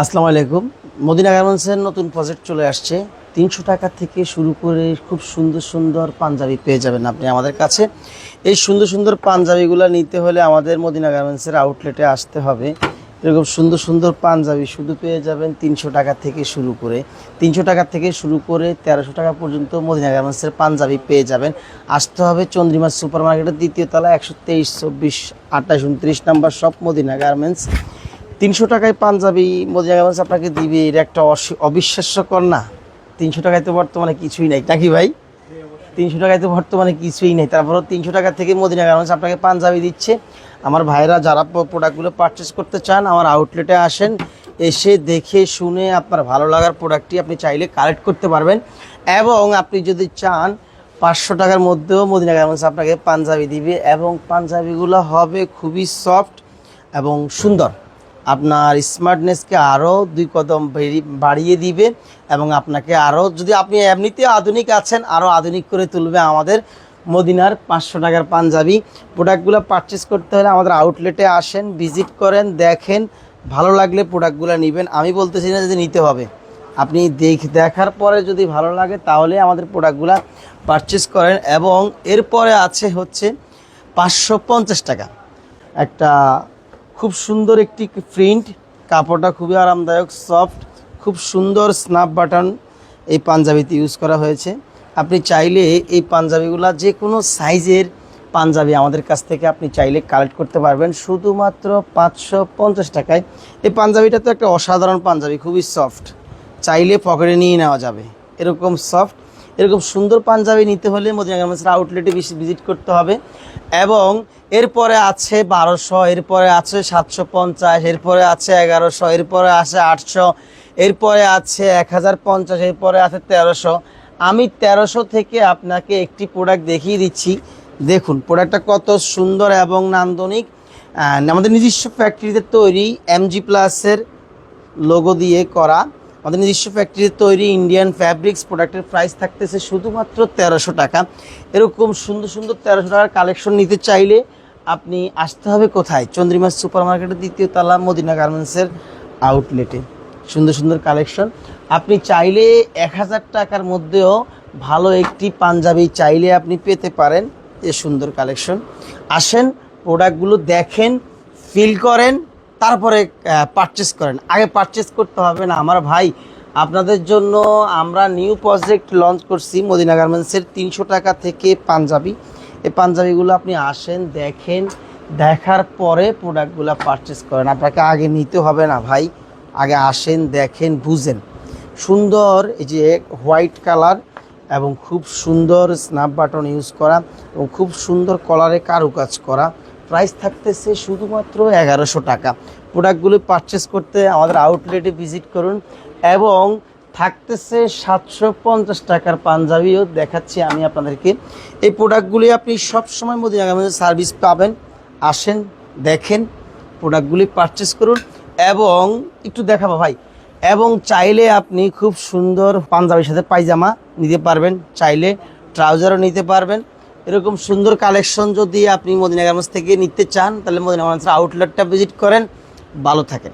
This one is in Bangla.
আসসালামু আলাইকুম। মদিনা গার্মেন্টসের নতুন প্রজেক্ট চলে আসছে। তিনশো টাকা থেকে শুরু করে খুব সুন্দর সুন্দর পাঞ্জাবি পেয়ে যাবেন আপনি আমাদের কাছে। এই সুন্দর সুন্দর পাঞ্জাবিগুলো নিতে হলে আমাদের মদিনা গার্মেন্টসের আউটলেটে আসতে হবে। এরকম সুন্দর সুন্দর পাঞ্জাবি শুধু পেয়ে যাবেন তিনশো টাকা থেকে শুরু করে। তিনশো টাকা থেকে শুরু করে তেরোশো টাকা পর্যন্ত মদিনা গার্মেন্টসের পাঞ্জাবি পেয়ে যাবেন। আসতে হবে চন্দ্রিমা সুপার মার্কেটের দ্বিতীয় তলা একশো তেইশ, চব্বিশ, আঠাশ, উনত্রিশ নাম্বার সব মদিনা গার্মেন্টস। তিনশো টাকায় পাঞ্জাবি মদিনা গার্মেন্টস আপনাকে দিবে এটা একটা অবিশ্বাস্যকর না তিনশো টাকায় তো বর্তমানে কিছুই নাই, নাকি ভাই? তিনশো টাকায় তো বর্তমানে কিছুই নেই, তারপরেও তিনশো টাকা থেকে মদিনা গার্মেন্টস আপনাকে পাঞ্জাবি দিচ্ছে। আমার ভাইরা যারা প্রোডাক্টগুলো পারচেস করতে চান, আমার আউটলেটে আসেন, এসে দেখে শুনে আপনার ভালো লাগার প্রোডাক্টটি আপনি চাইলে কালেক্ট করতে পারবেন। এবং আপনি যদি চান, পাঁচশো টাকার মধ্যেও মদিনা গার্মেন্টস আপনাকে পাঞ্জাবি দিবে, এবং পাঞ্জাবিগুলো হবে খুবই সফট এবং সুন্দর। আপনার স্মার্টনেসকে আরও দুই কদম বাড়িয়ে দিবে এবং আপনাকে আরও যদি আপনি এমনিতে আধুনিক আছেন আরও আধুনিক করে তুলবে আমাদের মদিনার পাঁচশো টাকার পাঞ্জাবি। প্রোডাক্টগুলো পারচেস করতে হলে আমাদের আউটলেটে আসেন ভিজিট করেন, দেখেন। ভালো লাগলে প্রোডাক্টগুলো নেবেন। আমি বলতেছি না যে নিতে হবে। আপনি দেখ, দেখার পরে যদি ভালো লাগে তাহলে আমাদের প্রোডাক্টগুলো পারচেস করেন এবং এরপরে আছে হচ্ছে পাঁচশো পঞ্চাশ টাকা। একটা খুব সুন্দর একটি প্রিন্ট কাপড়টা খুবই আরামদায়ক সফট খুব সুন্দর স্ন্যাপ বাটন এই পাঞ্জাবিতে ইউজ করা হয়েছে। আপনি চাইলে এই পাঞ্জাবিগুলো যে কোনো সাইজের পাঞ্জাবি আমাদের কাছ থেকে আপনি চাইলে কালেক্ট করতে পারবেন। শুধুমাত্র পাঁচশো পঞ্চাশ টাকায়। এই পাঞ্জাবিটা তো একটা অসাধারণ পাঞ্জাবি, খুবই সফট চাইলে পকেটে নিয়ে নেওয়া যাবে। এরকম সফট এরকম সুন্দর পাঞ্জাবি নিতে হলে মদিনা গার্মেন্টসের আউটলেটে ভিজিট করতে হবে। এবং এরপরে আছে বারোশো, এরপরে আছে সাতশো পঞ্চাশ, এরপরে আছে এগারোশো, এরপরে আছে আটশো, এরপরে আছে এক হাজার পঞ্চাশ, এরপরে আছে তেরোশো। আমি তেরোশো থেকে আপনাকে একটি প্রোডাক্ট দেখিয়ে দিচ্ছি। দেখুন প্রোডাক্টটা কত সুন্দর এবং নান্দনিক। আমাদের নিজস্ব ফ্যাক্টরিতে তৈরি এমজি প্লাসের লোগো দিয়ে করা। আমাদের নিজস্ব ফ্যাক্টরিতে তৈরি ইন্ডিয়ান ফ্যাব্রিক্স প্রোডাক্টের প্রাইস থাকতেছে শুধুমাত্র তেরোশো টাকা। এরকম সুন্দর সুন্দর তেরোশো টাকার কালেকশন নিতে চাইলে আপনি আসতে হবে কোথায়? চন্দ্রিমা সুপার মার্কেটের দ্বিতীয় তালা মদিনা গার্মেন্টসের আউটলেটে সুন্দর সুন্দর কালেকশন আপনি চাইলে এক হাজার টাকার মধ্যেও ভালো একটি পাঞ্জাবি চাইলে আপনি পেতে পারেন। এ সুন্দর কালেকশন আসেন প্রোডাক্টগুলো দেখেন ফিল করেন তারপরে পারচেস করেন। আগে পারচেস করতে হবে না। আমার ভাই, আপনাদের জন্য আমরা নিউ প্রজেক্ট লঞ্চ করছি মদিনা গার্মেন্টসের তিনশো টাকা থেকে পাঞ্জাবি। এই পাঞ্জাবিগুলো আপনি আসেন, দেখেন। দেখার পরে প্রোডাক্টগুলো পারচেস করেন। আপনাকে আগে নিতে হবে না ভাই। আগে আসেন, দেখেন, বুঝেন। সুন্দর এই যে হোয়াইট কালার এবং খুব সুন্দর স্ন্যাপ বাটন ইউজ করা এবং খুব সুন্দর কলারে কারুকাজ করা। প্রাইস থাকতেছে শুধুমাত্র এগারোশো টাকা। প্রোডাক্টগুলি পারচেস করতে আমাদের আউটলেটে ভিজিট করুন এবং থাকতেছে সাতশো পঞ্চাশ টাকার পাঞ্জাবিও দেখাচ্ছি আমি আপনাদেরকে। এই প্রোডাক্টগুলি আপনি সবসময় মদিনা গার্মেন্টসের সার্ভিস পাবেন, আসেন, দেখেন প্রোডাক্টগুলি পারচেস করুন এবং একটু দেখাবো ভাই। এবং চাইলে আপনি খুব সুন্দর পাঞ্জাবির সাথে পায়জামা নিতে পারবেন, চাইলে ট্রাউজারও নিতে পারবেন। এরকম সুন্দর কালেকশন যদি আপনি মদিনা গার্মেন্টস থেকে নিতে চান, তাহলে মদিনা গার্মেন্টসের আউটলেটটা ভিজিট করেন, ভালো থাকেন।